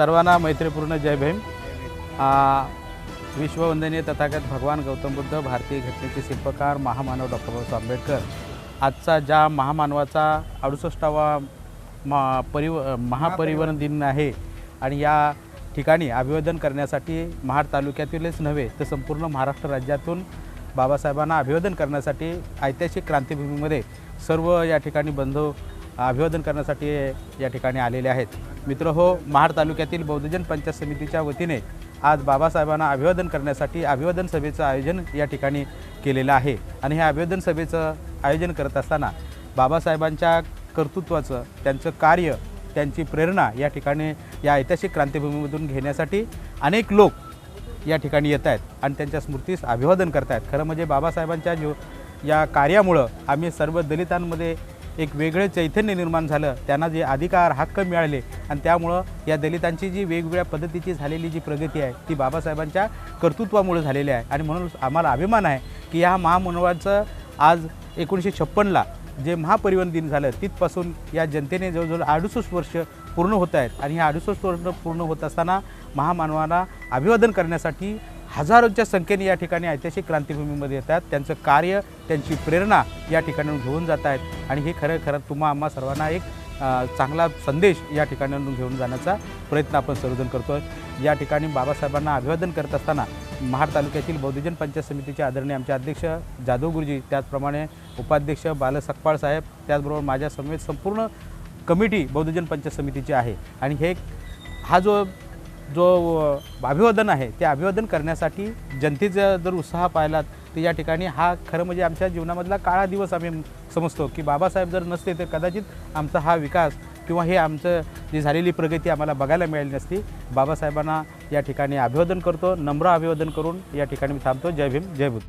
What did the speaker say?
सर्वांना मैत्रीपूर्ण जय भीम. विश्ववंदनीय तथागत भगवान गौतम बुद्ध भारतीय घटनेचे शिल्पकार महामानव डॉक्टर बाबासाहेब आंबेडकर. आजचा ज्या महामानवाचा अडुसष्टावा मा परिव महापरिवहन दिन आहे आणि या ठिकाणी अभिवादन करण्यासाठी महाड तालुक्यातीलच नव्हे तर संपूर्ण महाराष्ट्र राज्यातून बाबासाहेबांना अभिवादन करण्यासाठी ऐतिहासिक क्रांतीभूमीमध्ये सर्व या ठिकाणी बंधू अभिवादन करण्यासाठी या ठिकाणी आलेले आहेत. मित्र हो महाड तालुक्यातील बौद्धजन पंचायत समितीच्या वतीने आज बाबासाहेबांना अभिवादन करण्यासाठी अभिवादन सभेचं आयोजन या ठिकाणी केलेलं आहे. आणि हे अभिवादन सभेचं आयोजन करत असताना बाबासाहेबांच्या कर्तृत्वाचं त्यांचं कार्य त्यांची प्रेरणा या ठिकाणी या ऐतिहासिक क्रांतीभूमीमधून घेण्यासाठी अनेक लोक या ठिकाणी येत आहेत आणि त्यांच्या स्मृतीस अभिवादन करत आहेत. खरं म्हणजे बाबासाहेबांच्या जीव या कार्यामुळं आम्ही सर्व दलितांमध्ये एक वेगळे चैतन्य निर्माण झालं. त्यांना जे अधिकार हक्क मिळाले आणि त्यामुळं या दलितांची जी वेगवेगळ्या पद्धतीची झालेली जी प्रगती आहे ती बाबासाहेबांच्या कर्तृत्वामुळे झालेली आहे. आणि म्हणून आम्हाला अभिमान आहे की या महामनोवाचं आज एकोणीसशे छप्पनला जे महापरिवहन दिन झालं तिथपासून या जनतेने जवळजवळ अडुसष्ट वर्ष पूर्ण होत आहेत. आणि ह्या अडुसष्ट वर्ष पूर्ण होत असताना महामानवाला अभिवादन करण्यासाठी हजारोंच्या संख्येने या ठिकाणी ऐतिहासिक क्रांतीभूमीमध्ये येतात त्यांचं कार्य त्यांची प्रेरणा या ठिकाणाहून घेऊन जात आहेत. आणि हे खरं खरं तुम्हा आम्हा सर्वांना एक चांगला संदेश या ठिकाणाहून घेऊन जाण्याचा प्रयत्न आपण सर्वजण करतो आहे या ठिकाणी बाबासाहेबांना अभिवादन करत असताना महाड तालुक्यातील बौद्धजन पंचायत समितीचे आदरणीय आमचे अध्यक्ष जाधव गुरुजी त्याचप्रमाणे उपाध्यक्ष बालसकपाळ साहेब त्याचबरोबर माझ्या समेत संपूर्ण कमिटी बौद्धजन पंचायत समितीची आहे. आणि हे हा जो जो अभिवादन आहे ते अभिवादन करण्यासाठी जनतेचा जर उत्साह पाहिलात तर या ठिकाणी हा खरं म्हणजे आमच्या जीवनामधला काळा दिवस आम्ही समजतो की बाबासाहेब जर नसते तर कदाचित आमचा हा विकास किंवा हे आमचं जी झालेली प्रगती आम्हाला बघायला मिळाली नसती. बाबासाहेबांना या ठिकाणी अभिवादन करतो नम्र अभिवादन करून या ठिकाणी मी थांबतो. जय भीम जय बुद्ध.